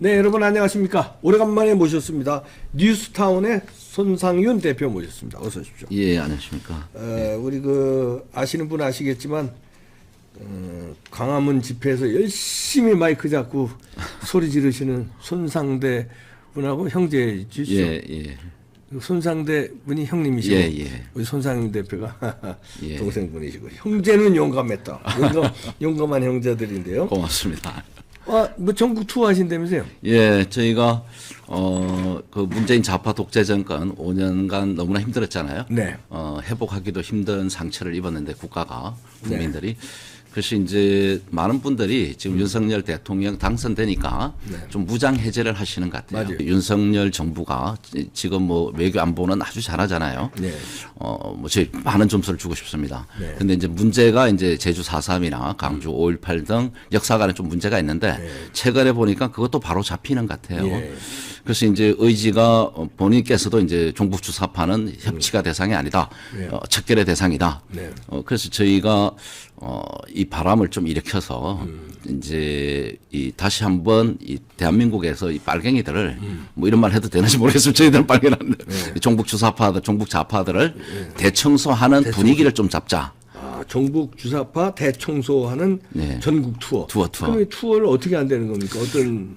네, 여러분 안녕하십니까? 오래간만에 모셨습니다. 뉴스타운의 손상윤 대표 모셨습니다. 어서 오십시오. 예, 안녕하십니까. 어, 우리 그 아시는 분 아시겠지만 어, 광화문 집회에서 열심히 마이크 잡고 소리 지르시는 손상대 분하고 형제주시죠. 예, 예. 손상대 분이 형님이시고 예, 예. 우리 손상윤 대표가 예. 동생분이시고 형제는 용감했다. 용감, 용감한 형제들인데요. 고맙습니다. 아, 뭐 전국 투어 하신다면서요? 예, 저희가 어, 그 문재인 좌파 독재 정권 5년간 너무나 힘들었잖아요. 네. 어, 회복하기도 힘든 상처를 입었는데 국가가 네. 국민들이 그래서 이제 많은 분들이 지금 음. 윤석열 대통령 당선되니까 좀 무장 해제를 하시는 것 같아요. 네. 맞아요. 윤석열 정부가 지- 지금 뭐 외교 안보는 아주 잘하잖아요. 네. 어, 뭐, 저희 많은 점수를 주고 싶습니다. 네. 근데 이제 문제가 이제 제주 4.3이나 강주 5.18 등 역사관에 좀 문제가 있는데 최근에 보니까 그것도 바로 잡히는 것 같아요. 예. 그래서 이제 의지가 어, 본인께서도 이제 종북 주 사파는 협치가 대상이 아니다. 네. 어, 척결의 대상이다. 네. 어, 그래서 저희가 어, 이 바람을 좀 일으켜서 음. 이제 이 다시 한번 이 대한민국에서 이 빨갱이들을 음. 뭐 이런 말 해도 되는지 모르겠어요. 저희들은 빨갱이는데 네. 종북 주 사파들, 종북 좌파들을 대청소하는 분위기를 좀 잡자. 아, 전국 주사파 대청소하는 네. 전국 투어. 투어, 투어. 그럼 이 투어를 어떻게 한다는 겁니까? 어떤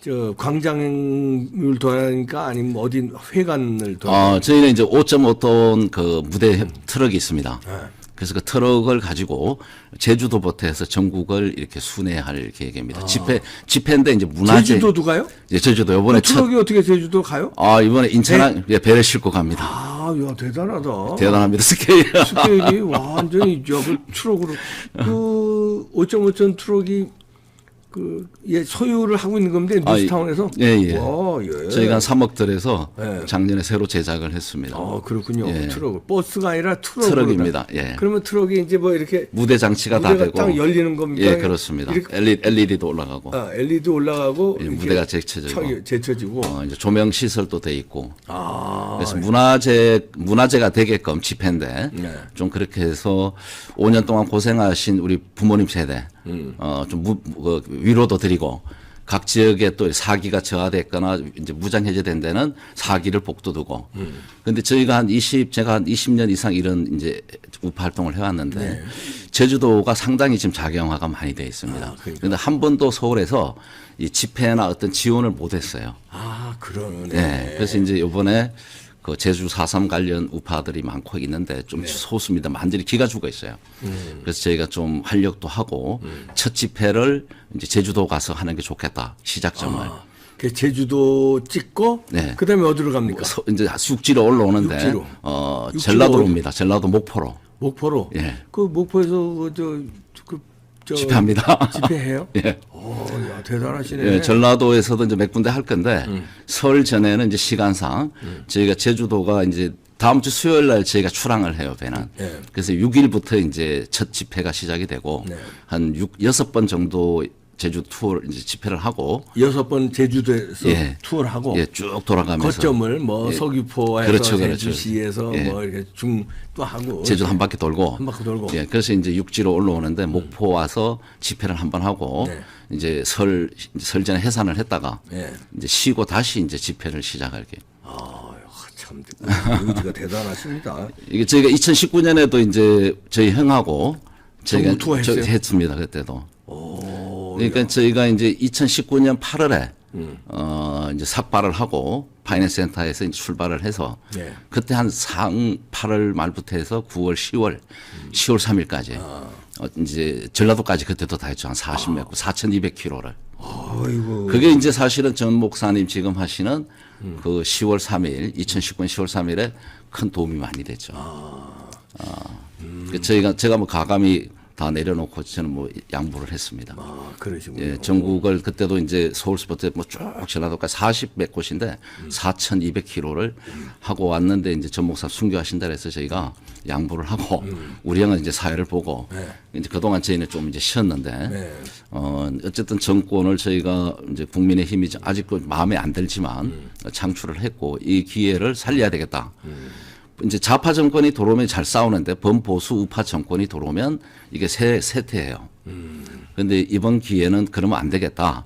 저 광장을 도하니까 아니면 어디 회관을 도 어, 저희는 이제 5.5톤 그 무대 트럭이 있습니다. 네. 그래서 그 트럭을 가지고 제주도부터 해서 전국을 이렇게 순회할 계획입니다. 집회 집회인데 이제 문화재 아. 제주도도 가요? 예, 제주도 이번에 첫, 트럭이 어떻게 제주도 가요? 아 이번에 인천항 예, 배를 싣고 갑니다. 아, 야 대단하다. 대단합니다 스케일. 스케일이 완전히 역을 트럭으로 그 5.5톤 트럭이 그 예, 소유를 하고 있는 건데 아, 뉴스타운에서 예, 예. 와, 예. 저희가 한 3억 들여서 네. 작년에 새로 제작을 했습니다. 아 그렇군요. 예. 트럭 버스가 아니라 트럭으로 트럭입니다. 예. 그러면 트럭이 이제 뭐 이렇게 무대 장치가 다 되고 딱 열리는 겁니까? 예, 그렇습니다. 이렇게 LED, 도 올라가고 아, LED 올라가고 예, 무대가 제쳐지고. 쳐- 제쳐지고 어, 이제 조명 시설도 돼 있고 아 그래서 문화재 문화재가 되게끔 집회인데 네. 좀 그렇게 해서 5년 동안 고생하신 우리 부모님 세대 음. 어좀 그 위로도 드리고 각 지역에 또 사기가 저하됐거나 이제 무장 해제된 데는 사기를 복도두고 음. 근데 저희가 한 20, 제가 한 20년 이상 이런 이제 우파 활동을 해왔는데 네. 제주도가 상당히 지금 자경화가 많이 돼 있습니다. 아, 그러니까. 그런데 한 번도 서울에서 이 집회나 어떤 지원을 못했어요. 아, 그러네. 네. 그래서 이제 이번에 그 제주 4.3 관련 우파들이 많고 있는데 좀 네. 소수입니다. 완전히 기가 죽어 있어요. 음. 그래서 저희가 좀 활력도 하고 첫 집회를 이제 제주도 가서 하는 게 좋겠다. 시작점을. 아, 그 제주도 찍고 네. 그다음에 어디로 갑니까? 서- 이제 숙지로 올라오는데 육지로. 어 육지로? 옵니다. 전라도 목포로 목포로. 예. 그 목포에서 그저그 저, 집회합니다. 집회해요? 예. 오, 야 대단하시네. 예, 전라도에서도 이제 몇 군데 할 건데 음. 설 전에는 이제 시간상 저희가 제주도가 이제 다음 주 수요일 날 저희가 출항을 해요 배는. 예. 그래서 6일부터 이제 첫 집회가 시작이 되고 네. 한 6, 여섯 번 정도 제주 투어 이제 집회를 하고 여섯 번 제주도에서 예. 투어를 하고 예, 쭉 돌아가면서 거점을 뭐 서귀포에서 그렇죠, 그렇죠. 제주시에서 예. 뭐 이렇게 중 또 하고 제주도 한 바퀴 돌고 한 바퀴 돌고. 예, 그래서 이제 육지로 올라오는데 목포 와서 집회를 한 번 하고 네. 이제 설 설전에 해산을 했다가 예. 이제 쉬고 다시 이제 집회를 시작할게. 아, 참 의지가 대단하십니다. 이게 저희가 2019년에도 이제 저희 형하고 저희가? 했습니다 그때도. 오, 그러니까 저희가 이제 2019년 8월에 음. 어 이제 삭발을 하고 파이낸스 센터에서 이제 출발을 해서 네. 그때 한상 8월 말부터 해서 9월 10월 10월 3일까지 아. 어 이제 전라도까지 그때도 다 했죠 한 40몇 구 4,200km를. 아이고. 그게 이제 사실은 전 목사님 지금 하시는 음. 그 10월 3일 2019년 10월 3일에 큰 도움이 많이 됐죠. 그 저희가 제가 뭐 가감히 다 내려놓고 저는 뭐 양보를 했습니다. 아, 그러시군요. 예, 전국을 그때도 이제 서울스포트 뭐쭉 전라도까지 40몇 곳인데 4,200km를 하고 왔는데 이제 전 목사 순교하신다 그래서 저희가 양보를 하고 우리 형은 이제 사회를 보고 이제 그동안 저희는 좀 이제 쉬었는데 네. 어 어쨌든 정권을 저희가 이제 국민의 힘이 아직도 마음에 안 들지만 창출을 했고 이 기회를 살려야 되겠다. 이제 좌파 정권이 들어오면 잘 싸우는데 범보수 우파 정권이 들어오면 이게 새 세태예요. 그런데 이번 기회는 그러면 안 되겠다.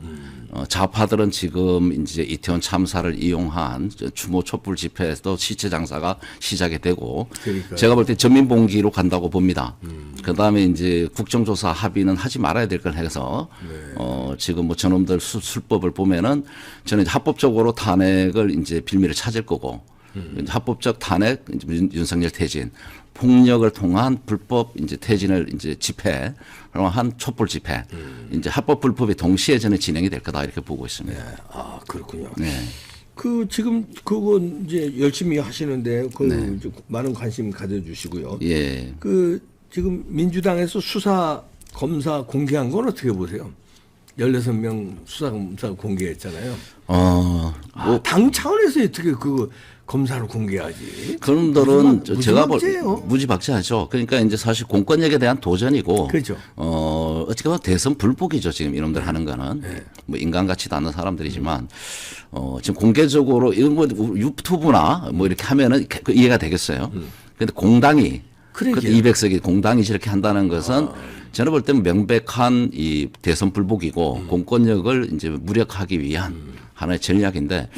어, 좌파들은 지금 이제 이태원 참사를 이용한 저 추모 촛불 집회에서 시체 장사가 시작이 되고 그러니까요. 제가 볼 때 전민봉기로 간다고 봅니다. 그 다음에 이제 국정조사 합의는 하지 말아야 될 걸 해서 어, 지금 뭐 저놈들 수, 술법을 보면은 저는 합법적으로 탄핵을 이제 빌미를 찾을 거고 이제 합법적 탄핵 윤- 윤석열 퇴진 폭력을 통한 불법 이제 퇴진을 이제 집회 한 촛불 집회 이제 합법 불법이 동시에 저는 진행이 될 거다 이렇게 보고 있습니다. 아 그렇군요. 네. 그 지금 그거 이제 열심히 하시는데 그 이제 많은 관심 가져주시고요. 예. 그 지금 민주당에서 수사 검사 공개한 건 어떻게 보세요? 16명 수사 검사 공개했잖아요. 어, 아, 당 차원에서 어떻게 그 검사를 공개하지? 그놈들은 저- 제가 볼. 무지박지하죠. 그러니까 이제 사실 공권력에 대한 도전이고, 그렇죠. 어 어떻게 보면 대선 불복이죠. 지금 이놈들 하는 거는 네. 뭐 인간 같지도 않은 사람들이지만, 어 지금 공개적으로 이런 거 유튜브나 뭐 이렇게 하면은 그 이해가 되겠어요. 공당이 음. 그러게요. 아. 그 200석이 공당이 저렇게 한다는 것은 저는 볼 때는 명백한 이 대선 불복이고 음. 공권력을 이제 무력하기 위한 하나의 전략인데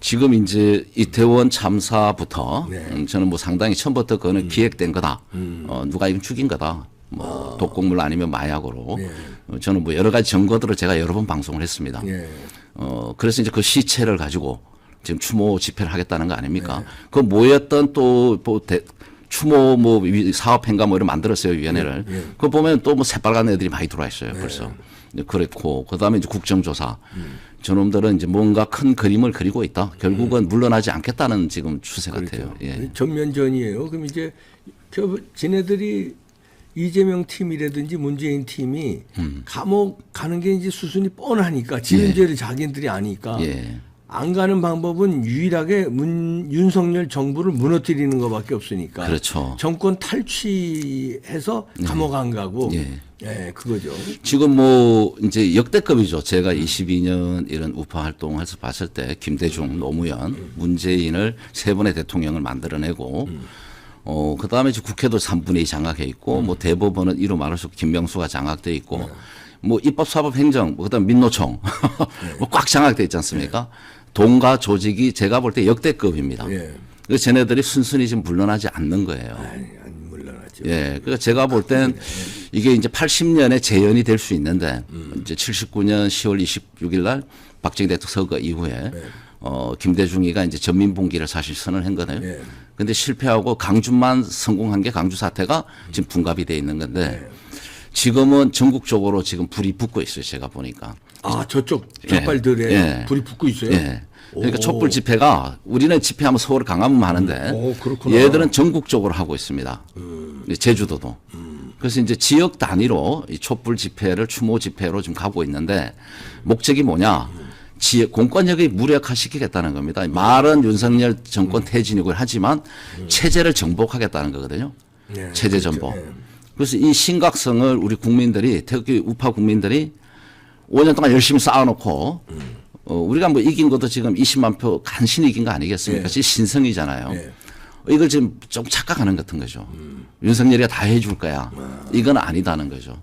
지금 이제 이태원 참사부터 네. 음, 저는 뭐 상당히 처음부터 그거는 음. 기획된 거다. 어, 누가 이건 죽인 거다. 뭐 아. 독극물 아니면 마약으로. 네. 어, 저는 뭐 여러 가지 증거들을 제가 여러 번 방송을 했습니다. 예. 어, 그래서 이제 그 시체를 가지고 지금 추모 집회를 하겠다는 거 아닙니까? 네. 그 모였던 또, 뭐, 대, 추모 뭐 위- 사업행가 뭐 이런 거 만들었어요, 위원회를. 네. 그거 보면 또 뭐 새빨간 애들이 많이 들어와 있어요, 벌써. 네, 그랬고, 그 다음에 이제 국정조사. 음. 저놈들은 이제 뭔가 큰 그림을 그리고 있다. 결국은 물러나지 않겠다는 지금 추세. 같아요. 예. 전면전이에요. 그럼 이제 저 지네들이 이재명 팀이라든지 문재인 팀이 음. 감옥 가는 게 이제 수순이 뻔하니까 지은 죄를 자기들이 아니까 예. 안 가는 방법은 유일하게 문, 윤석열 정부를 무너뜨리는 것밖에 없으니까. 그렇죠. 정권 탈취해서 감옥 안 가고. 예. 예, 그거죠. 지금 뭐 이제 역대급이죠. 제가 22년 이런 우파 활동을 해서 봤을 때 김대중, 노무현, 문재인을 세 번의 대통령을 만들어내고 어 그 다음에 이제 국회도 3분의 2 장악해 있고 뭐 대법원은 이로 말할 수 없고 김명수가 장악돼 있고 뭐 입법 사법 행정 뭐 그다음 민노총 뭐꽉 장악돼 있지 않습니까? 동가 조직이 제가 볼 때 역대급입니다. 예. 그래서 쟤네들이 순순히 지금 물러나지 않는 거예요. 아니, 안 물러나죠. 예. 그러니까 제가 볼 땐 이게 이제 80년에 재연이 될 수 있는데 음. 이제 79년 10월 26일 날 박정희 대통령 선거 이후에 어 김대중이가 이제 전민 봉기를 사실 선언한 거네요. 네. 근데 실패하고 강주만 성공한 게 강주 사태가 지금 둔갑이 돼 있는 건데 네. 지금은 전국적으로 지금 불이 붙고 있어요. 제가 보니까. 아, 저쪽 족발들에 예. 불이 붙고 있어요? 예. 그러니까 오. 촛불 집회가 우리는 집회하면 서울 강화문 하는데 오, 그렇구나. 얘들은 전국적으로 하고 있습니다. 제주도도. 그래서 이제 지역 단위로 이 촛불 집회를 추모 집회로 지금 가고 있는데 목적이 뭐냐? 지역 공권력이 무력화시키겠다는 겁니다. 말은 윤석열 정권 퇴진이고 하지만 체제를 정복하겠다는 거거든요. 네, 체제 그렇죠. 그래서 이 심각성을 우리 국민들이 특히 우파 국민들이 5년 동안 열심히 쌓아놓고 어, 우리가 뭐 이긴 것도 지금 20만 표 간신히 이긴 거 아니겠습니까? 네. 신성이잖아요. 네. 이걸 지금 좀 착각하는 것 같은 거죠. 윤석열이가 다 해줄 거야. 이건 아니다는 거죠.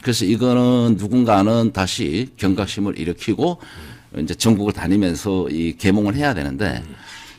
그래서 이거는 누군가는 다시 경각심을 일으키고 이제 전국을 다니면서 이 개몽을 해야 되는데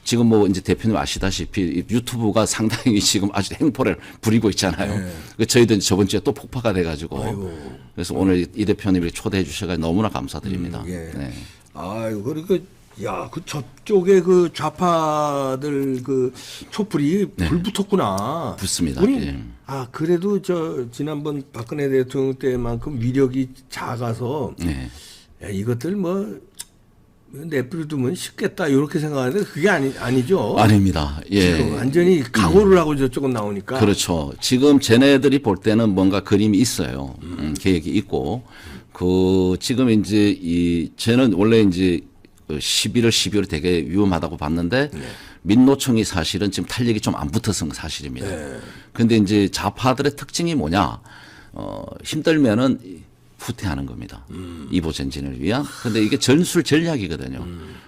지금 뭐 이제 대표님 아시다시피 이 유튜브가 상당히 지금 아주 행포를 부리고 있잖아요. 그 저희도 저번 주에 또 폭파가 돼가지고 그래서 오늘 이 대표님이 초대해 주셔서 너무나 감사드립니다. 음, 예. 네. 아유, 그리고 야, 그 저쪽에 그 좌파들 그 촛불이 불 붙었구나. 네. 붙습니다. 우리 예. 아 그래도 저 지난번 박근혜 대통령 때만큼 위력이 작아서 네. 야, 이것들 뭐 내버려두면 쉽겠다 이렇게 생각하는데 그게 아니 아니죠. 아닙니다. 예. 완전히 각오를 하고 저쪽은 나오니까. 그렇죠. 지금 쟤네들이 볼 때는 뭔가 그림이 있어요. 음, 계획이 있고 그 지금 이제 이 쟤는 원래 이제 그 11월 12월 되게 위험하다고 봤는데 민노총이 사실은 지금 탄력이 좀 안 붙어서 사실입니다. 그런데 이제 좌파들의 특징이 뭐냐? 어, 힘들면은 후퇴하는 겁니다. 이보 전진을 위한. 근데 이게 전술 전략이거든요.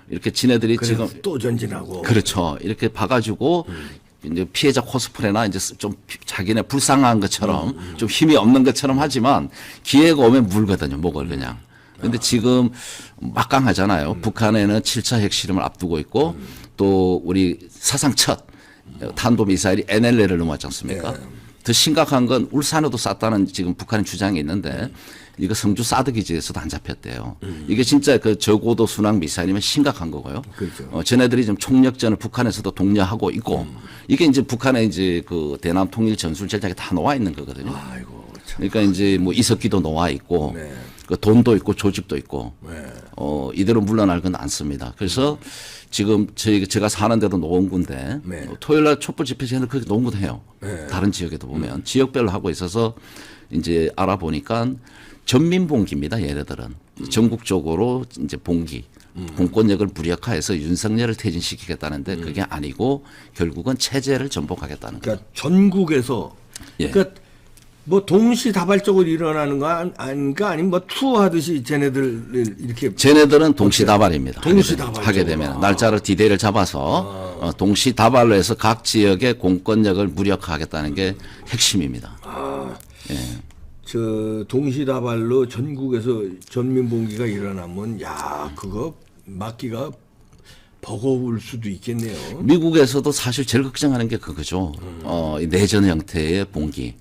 이렇게 지네들이 지금 또 전진하고. 그렇죠. 이렇게 봐가지고 이제 피해자 코스프레나 이제 좀 피- 자기네 불쌍한 것처럼 좀 힘이 없는 것처럼 하지만 기회가 오면 물거든요. 목을 그냥. 근데 지금 막강하잖아요. 북한에는 7차 핵실험을 앞두고 있고 또 우리 사상 첫 탄도미사일이 NLL을 넘어왔지 않습니까? 더 심각한 건 울산에도 쐈다는 지금 북한의 주장이 있는데 이거 성주 사드 기지에서도 안 잡혔대요. 이게 진짜 그 저고도 순항 미사일이면 심각한 거고요. 그렇죠. 어, 쟤네들이 좀 총력전을 북한에서도 독려하고 있고 이게 이제 북한의 이제 그 대남 통일 전술 전략에 다 놓아 있는 거거든요. 아이고 참. 그러니까 이제 뭐 이석기도 놓아 있고 네. 그 돈도 있고 조직도 있고 네. 어 이대로 물러날 건 않습니다. 그래서 지금 저희 제가 사는 데도 노원구인데 네. 어, 토요일 날 촛불 집회 전에는 그렇게 노원구도 해요. 다른 지역에도 보면 지역별로 하고 있어서 이제 알아보니까 전민 봉기입니다. 얘네들은 전국적으로 이제 봉기 공권력을 무력화해서 윤석열을 퇴진시키겠다는데 그게 아니고 결국은 체제를 전복하겠다는 거예요. 그러니까 전국에서 예. 그러니까 뭐 동시다발적으로 일어나는 거 아닌가 아니면 뭐 투어하듯이 쟤네들을 이렇게 쟤네들은 동시다발입니다. 되면, 하게 되면 날짜를 디데이를 잡아서 어, 동시다발로 해서 각 지역의 공권력을 무력화하겠다는 게 핵심입니다. 저 동시다발로 전국에서 전민봉기가 일어나면 야 그거 막기가 버거울 수도 있겠네요. 미국에서도 사실 제일 걱정하는 게 그거죠. 어, 이 내전 형태의 봉기.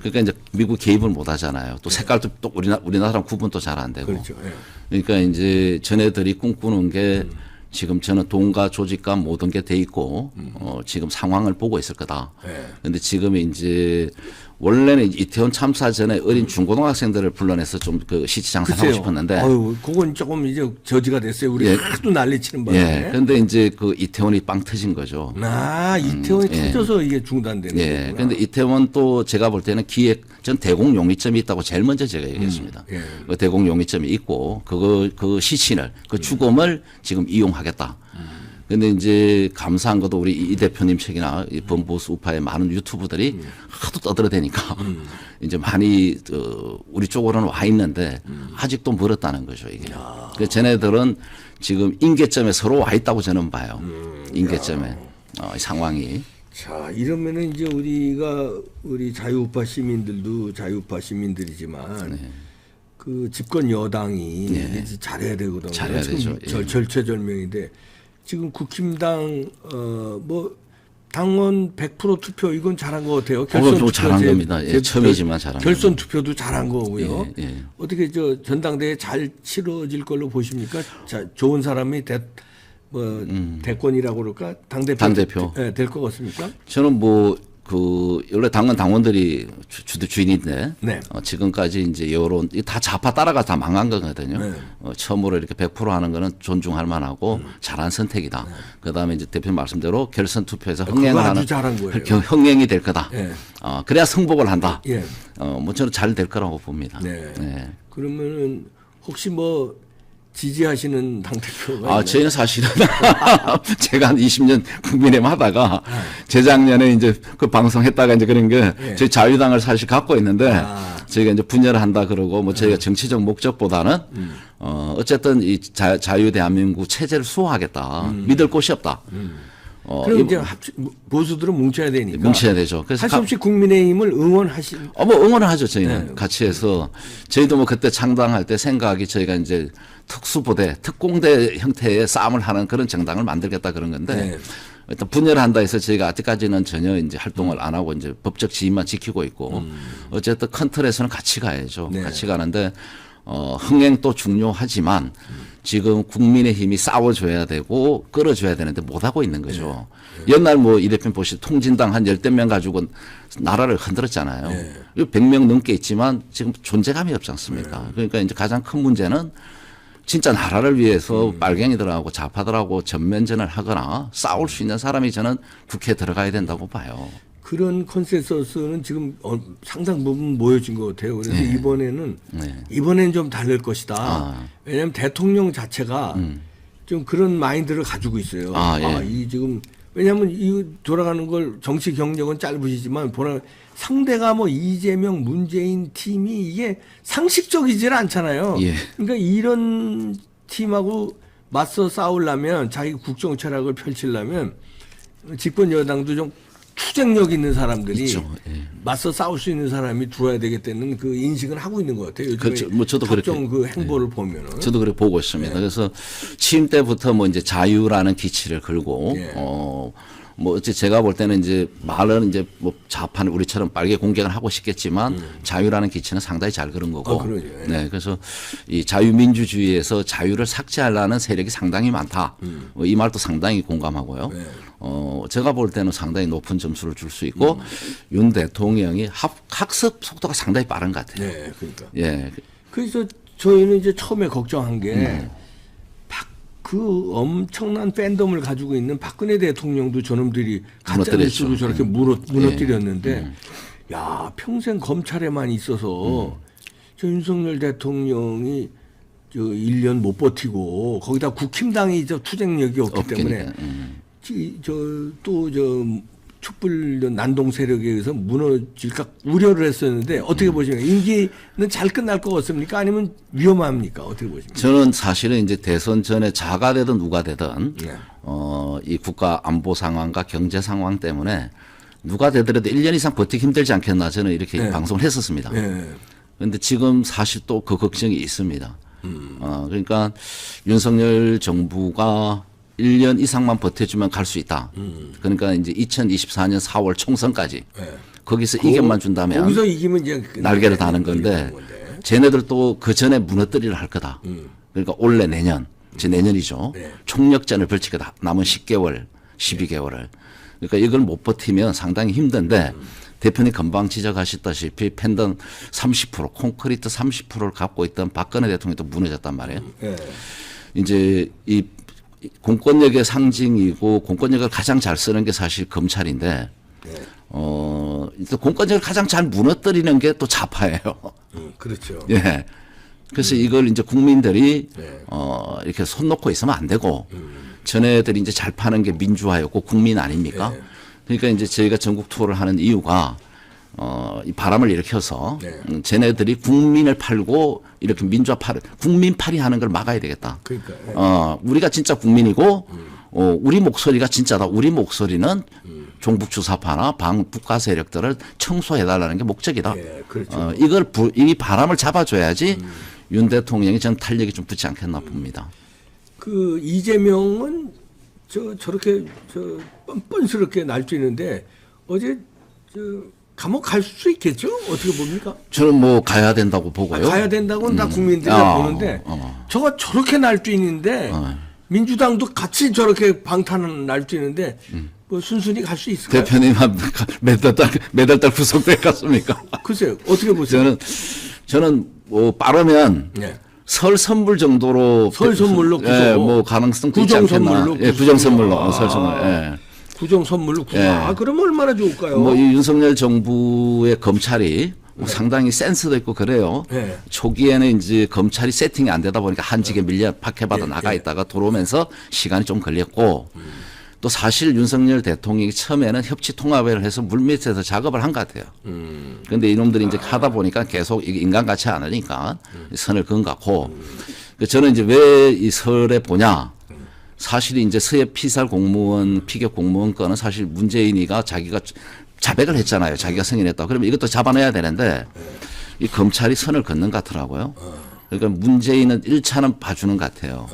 그러니까 이제 미국 개입을 못 하잖아요. 또 색깔도 또 우리나 우리나라랑 구분도 잘 안 되고. 그렇죠. 예. 그러니까 이제 전애들이 꿈꾸는 게 지금 저는 돈과 조직과 모든 게 돼 있고 어, 지금 상황을 보고 있을 거다. 네. 근데 지금 이제 원래는 이태원 참사 전에 어린 중고등학생들을 불러내서 좀 그 시치 장사하고. 싶었는데 아유, 그건 조금 이제 저지가 됐어요. 우리 예. 하도 난리치는 예. 바람에. 근데 이제 그 이태원이 빵 터진 거죠. 아 이태원이 예. 터져서 이게 중단되는 예. 거구나. 근데 이태원 또 제가 볼 때는 기획 전 대공 용의점이 있다고 제일 먼저 제가 얘기했습니다. 예. 그 대공 용의점이 있고 그거 그 시신을 그 죽음을 지금 이용하겠다. 근데 이제 감사한 것도 우리 이 대표님 책이나 이 범보수 우파의 많은 유튜브들이 하도 떠들어대니까 이제 많이 어, 우리 쪽으로는 와 있는데 아직도 멀었다는 거죠 이게. 그 쟤네들은 지금 인계점에 서로 와 있다고 저는 봐요. 인계점에 어, 이 상황이. 자 이러면은 이제 우리가 우리 자유우파 시민들도 자유우파 시민들이지만 그 집권 여당이 이제 잘해야 되거든요. 네. 잘해야 지금 되죠. 예. 절, 절체절명인데 지금 국힘당 어 뭐 당원 100% 투표 이건 잘한 것 같아요. 좀 투표 잘한 제- 겁니다. 예, 제- 처음이지만 잘한 결선 투표도 잘한 거고요. 예, 예. 어떻게 저 전당대회 잘 치러질 걸로 보십니까? 자, 좋은 사람이 대, 뭐 대권이라고 그럴까 당대표 음. 당대표. 예, 될것 같습니까? 저는 뭐 그 원래 당원 당원들이 주, 주, 주인인데 네. 어, 지금까지 이제 여론 이다 좌파 따라가 다 망한 거거든요. 네. 어, 처음으로 이렇게 100% 하는 거는 존중할 만하고 음. 잘한 선택이다. 그다음에 이제 대표 말씀대로 결선 투표에서 네. 그거 흥행을 아주 하는 잘한 거예요. 겨- 흥행이 될 거다. 예. 어, 그래야 승복을 한다. 예. 어, 뭐 저는 잘될 거라고 봅니다. 네. 네. 그러면은 혹시 뭐 지지하시는 당 대표가 아, 저희는 사실은 제가 한 20년 국민의힘 하다가 재작년에 이제 그 방송했다가 이제 그런 게 예. 저희 자유당을 사실 갖고 있는데 아. 저희가 이제 분열을 한다 그러고 뭐 저희가 정치적 목적보다는 어, 어쨌든 이 자, 자유 대한민국 체제를 수호하겠다. 믿을 곳이 없다. 어, 그럼 이- 이제 합치, 보수들은 뭉쳐야 되니까 뭉쳐야 되죠. 그래서 할수 가- 없이 국민의힘을 응원하신 어, 뭐 응원을 하죠, 저희는. 네. 같이 해서. 저희도 뭐 그때 창당할 때 생각이 저희가 이제 특수부대, 특공대 형태의 싸움을 하는 그런 정당을 만들겠다 그런 건데 네. 일단 분열한다 해서 저희가 아직까지는 전혀 이제 활동을 안 하고 이제 법적 지위만 지키고 있고 어쨌든 큰 틀에서는 같이 가야죠. 음. 네. 같이 가는데 어, 흥행 도 중요하지만 지금 국민의힘이 싸워줘야 되고 끌어줘야 되는데 못하고 있는 거죠. 네. 옛날 뭐 이 대표 보시 통진당 한 열댓 명 가지고 나라를 흔들었잖아요. 네. 이 100명 넘게 있지만 지금 존재감이 없지 않습니까? 네. 그러니까 이제 가장 큰 문제는 진짜 나라를 위해서 음. 빨갱이들하고 좌파들하고 전면전을 하거나 싸울 수 있는 사람이 저는 국회에 들어가야 된다고 봐요. 그런 컨센서스는 지금 어, 상당 부분 모여진 것 같아요. 그래서 이번에는 네. 이번에는 좀 다를 것이다. 아. 음. 왜냐하면 대통령 자체가 좀 그런 마인드를 가지고 있어요. 아, 예. 이 지금 왜냐하면 이 돌아가는 걸 정치 경력은 짧으시지만 보라 상대가 뭐 이재명, 문재인 팀이 이게 상식적이질 않잖아요. 예. 그러니까 이런 팀하고 맞서 싸우려면 자기 국정 철학을 펼치려면 집권 여당도 좀 투쟁력 있는 사람들이 있죠. 예. 맞서 싸울 수 있는 사람이 들어야 되겠다는 그 인식은 하고 있는 것 같아요. 요즘에 그렇죠. 뭐 저도 그렇게- 그 행보를 보면은 저도 그렇게 보고 있습니다. 그래서 취임 때부터 뭐 이제 자유라는 기치를 걸고 예. 어. 뭐 어째 제가 볼 때는 이제 말은 이제 뭐 좌판 우리처럼 빨개 공격을 하고 싶겠지만 자유라는 기치는 상당히 잘 그런 거고. 음. 아, 그러죠. 예. 네, 그래서 이 자유민주주의에서 자유를 삭제하려는 세력이 상당히 많다. 음. 어, 이 말도 상당히 공감하고요. 네. 어, 제가 볼 때는 상당히 높은 점수를 줄 수 있고 음. 윤 대통령이 학, 학습 속도가 상당히 빠른 것 같아요. 네, 그러니까. 예. 그래서 저희는 이제 처음에 걱정한 게 음. 박, 그 엄청난 팬덤을 가지고 있는 박근혜 대통령도 저놈들이 가짜 뉴스로. 저렇게 무너, 무너뜨렸는데 야 평생 검찰에만 있어서 음. 저 윤석열 대통령이 저 1년 못 버티고 거기다 국힘당이 저 투쟁력이 없기 없겠네. 때문에 음. 저또저 촛불 난동 세력에 의해서 무너질까 우려를 했었는데 어떻게 보시면 임기는 잘 끝날 것 같습니까? 아니면 위험합니까? 어떻게 보십니까? 저는 사실은 이제 대선 전에 자가 되든 누가 되든 네. 어, 이 국가 안보 상황과 경제 상황 때문에 누가 되더라도 1년 이상 버티기 힘들지 않겠나 저는 이렇게 네. 방송을 했었습니다. 예. 그런데 지금 사실 또 그 걱정이 있습니다. 음. 어, 그러니까 윤석열 정부가 1년 이상만 버텨주면 갈 수 있다. 음. 그러니까 이제 2024년 4월 총선까지 예. 거기서 이견만 준다면 거기서 이기면 이제 그 날개를 다는 건데 날개를 다는 쟤네들도 그 전에 무너뜨리를 할 거다. 그러니까 올해 내년, 제 내년이죠. 네. 총력전을 펼칠 거다. 남은 10개월, 12개월을. 그러니까 이걸 못 버티면 상당히 힘든데 대표님 금방 지적하셨다시피 팬덤 30% 콘크리트 30%를 갖고 있던 박근혜 대통령도 무너졌단 말이에요. 예. 이제 이 공권력의 상징이고 공권력을 가장 잘 쓰는 게 사실 검찰인데 어, 또 공권력을 가장 잘 무너뜨리는 게 또 좌파예요. 음, 그렇죠. 예. 그래서 이걸 이제 국민들이 네. 어, 이렇게 손 놓고 있으면 안 되고 전애들이 이제 잘 파는 게 민주화였고 국민 아닙니까? 네. 그러니까 이제 저희가 전국 투어를 하는 이유가 어, 이 바람을 일으켜서 네. 음, 쟤네들이 국민을 팔고 이렇게 민주화 팔, 국민 팔이 하는 걸 막아야 되겠다. 그러니까 예. 어, 우리가 진짜 국민이고, 어, 우리 목소리가 진짜다. 우리 목소리는 종북 주사파나 방북가 세력들을 청소해달라는 게 목적이다. 예, 그렇죠. 어, 이걸 부, 이 바람을 잡아줘야지 윤 대통령이 전 탄력이 좀 붙지 않겠나 봅니다. 그 이재명은 저 저렇게 저 뻔뻔스럽게 날뛰는데 어제 저 감옥 갈 수 있겠죠? 어떻게 봅니까? 저는 뭐 가야 된다고 보고요. 가야 된다고는 다 국민들이 아, 보는데 어. 저가 저렇게 날뛰는데 민주당도 같이 저렇게 방탄을 날뛰는데 뭐 순순히 갈 수 있을까요? 대표님 한 매달 달 매달 달 구속될 것 같습니까? 글쎄요 어떻게 보세요? 저는 저는 뭐 빠르면 네. 설 선물 정도로 설 선물로 예, 구속. 뭐 가능성 구정. 선물로 예. 구정 선물로 아. 설 선물. 예. 구정 선물로 구정. 예. 아 그러면 얼마나 좋을까요? 뭐 이 윤석열 정부의 검찰이 뭐 상당히 센스도 있고 그래요. 네. 초기에는 이제 검찰이 세팅이 안 되다 보니까 한직에 밀려 박해받아 예, 나가 예. 있다가 들어오면서 시간이 좀 걸렸고 또 사실 윤석열 대통령이 처음에는 협치 통합을 해서 물밑에서 작업을 한 것 같아요. 그런데 이놈들이 이제 하다 보니까 계속 인간 같지 않으니까 선을 그은 것 같고 그 저는 이제 왜 이 설에 보냐 사실 이제 서해 피살 공무원 피격 공무원 건은 사실 문재인이가 자기가 자백을 했잖아요. 자기가 승인했다. 그러면 이것도 잡아내야 되는데 이 검찰이 선을 긋는 것 같더라고요. 그러니까 문재인은 1차는 봐주는 것 같아요.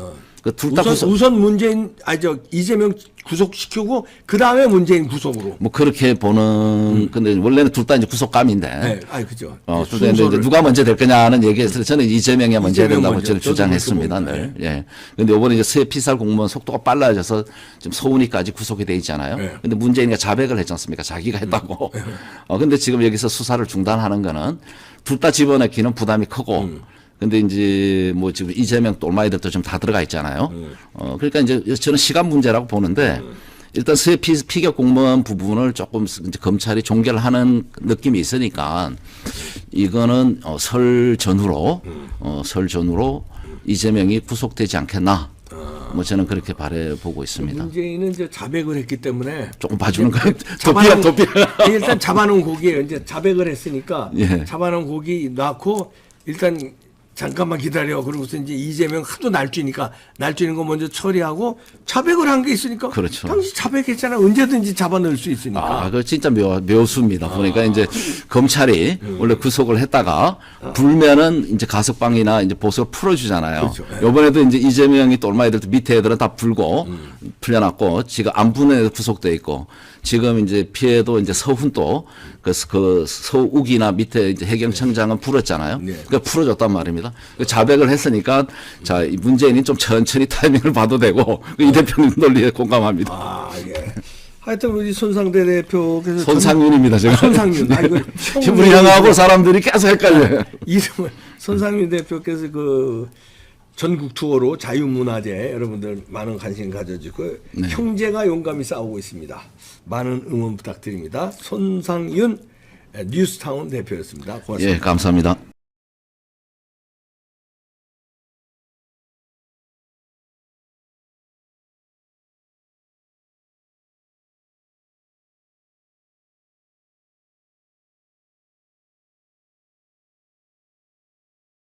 그둘다 우선 구속 우선 문재인 아저 이재명 구속시키고 그 다음에 문재인 구속으로. 뭐 그렇게 보는 근데 원래는 둘 다 이제 구속감인데 네, 아니 그죠. 어, 둘다 이제 순서를. 누가 먼저 될 거냐는 얘기에서 저는 이재명이 먼저 해야 이재명 된다고 먼저. 저는 저도 주장했습니다. 그렇게 늘. 봅니다. 예. 근데 이번에 이제 서해 피살 공무원 속도가 빨라져서 지금 서훈이까지 구속이 돼 있잖아요. 네. 근데 문재인이가 자백을 했지 않습니까? 자기가 했다고. 어, 근데 지금 여기서 수사를 중단하는 거는 둘 다 집어넣기는 부담이 크고 음. 근데 이제 뭐 지금 이재명 똘마이들도 좀다 들어가 있잖아요. 음. 어, 그러니까 이제 저는 시간 문제라고 보는데 일단 서해 피, 피격 공무원 부분을 조금 이제 검찰이 종결하는 느낌이 있으니까 이거는 어, 설 전후로 어, 설 전후로 이재명이 구속되지 않겠나. 뭐 저는 그렇게 바래 보고 있습니다. 문재인은 이제 자백을 했기 때문에 조금 봐주는 거예요. 도피야 잡아놓은- 도피야. 일단 잡아놓은 고기에 이제 자백을 했으니까 예. 잡아놓은 고기 낳고 일단 잠깐만 기다려. 그러고서 이제 이재명 하도 날뛰니까 날뛰는 거 먼저 처리하고 자백을 한 게 있으니까. 그렇죠. 당시 자백했잖아. 언제든지 잡아 넣을 수 있으니까. 아, 그 진짜 묘, 묘수입니다. 보니까 이제 검찰이 원래 구속을 했다가 불면은 이제 가석방이나 이제 보석을 풀어주잖아요. 그렇죠. 예. 요번에도 이제 이재명이 똘마 애들 밑에 애들은 다 불고 풀려났고 지금 안 부는 애들 구속돼 있고 지금 이제 피해도 이제 서훈도 그, 그 서욱이나 밑에 이제 해경청장은 풀었잖아요. 네. 그러니까 풀어줬단 말입니다. 그 자백을 했으니까 자, 이 문재인이 좀 천천히 타이밍을 봐도 되고 이 대표님 논리에 공감합니다. 아, 예. 하여튼 우리 손상대 대표께서 손상윤입니다, 제가. 아, 손상윤. 아, 이거 우리 형하고 사람들이 계속 헷갈려요. 이름을 손상민 대표께서 그 전국 투어로 자유문화재 여러분들 많은 관심 가져주고 네. 형제가 용감히 싸우고 있습니다. 많은 응원 부탁드립니다. 손상윤 뉴스타운 대표였습니다. 고맙습니다. 예, 감사합니다.